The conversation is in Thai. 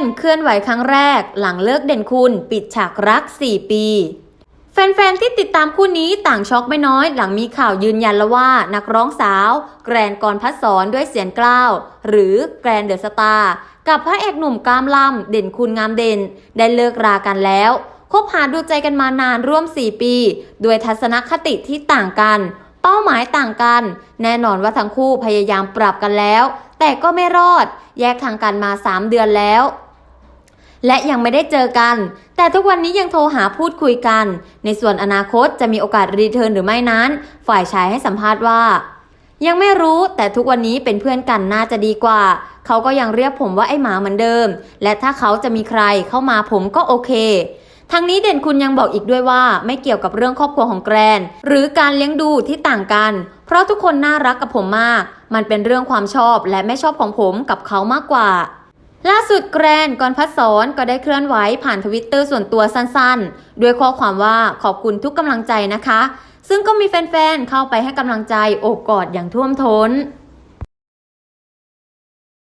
นเคลื่อนไหวครั้งแรก หลังเลิกเด่นคุณ ปิดฉากรัก 4 ปี แฟนๆ ที่ติดตามคู่นี้ต่างช็อกไม่น้อย หลังมีข่าวยืนยันแล้วว่า นักร้องสาว แกรนกรพัฒสอนด้วยเสียงกล้าว หรือแกรนเดอะสตาร์กับพระเอกหนุ่มกามลำเด่นคุณงามเด่น ได้เลิกรากันแล้วคบหาดูใจกันมานานร่วม 4 ปี ด้วยทัศนคติที่ต่างกัน เป้าหมายต่างกัน แน่นอนว่าทั้งคู่พยายามปรับกันแล้ว แต่ก็ไม่รอด แยกทางกันมา 3 เดือนแล้ว และยังไม่ได้เจอกัน แต่ทุกวันนี้ยังโทรหาพูดคุยกัน ในส่วนอนาคตจะมีโอกาสรีเทิร์นหรือไม่นั้น ฝ่ายชายให้สัมภาษณ์ว่า ยังไม่รู้แต่ทุกวันนี้เป็นเพื่อนกันน่าจะดีกว่า เขาก็ยังเรียกผมว่าไอ้หมาเหมือนเดิม และถ้าเขาจะมีใครเข้ามาผมก็โอเคทั้งนี้เด่นคุณยังบอกอีกด้วยว่าไม่เกี่ยวกับเรื่องครอบครัวของแกรน หรือการเลี้ยงดูที่ต่างกัน เพราะทุกคนน่ารักกับผมมาก มันเป็นเรื่องความชอบและไม่ชอบของผมกับเขามากกว่า ล่าสุดแกรนกรพัฒสอนก็ได้เคลื่อนไหวผ่านทวิตเตอร์ส่วนตัวสั้นๆ ด้วยข้อความว่าขอบคุณทุกกำลังใจนะคะ ซึ่งก็มีแฟนๆ เข้าไปให้กำลังใจโอบกอดอย่างท่วมท้น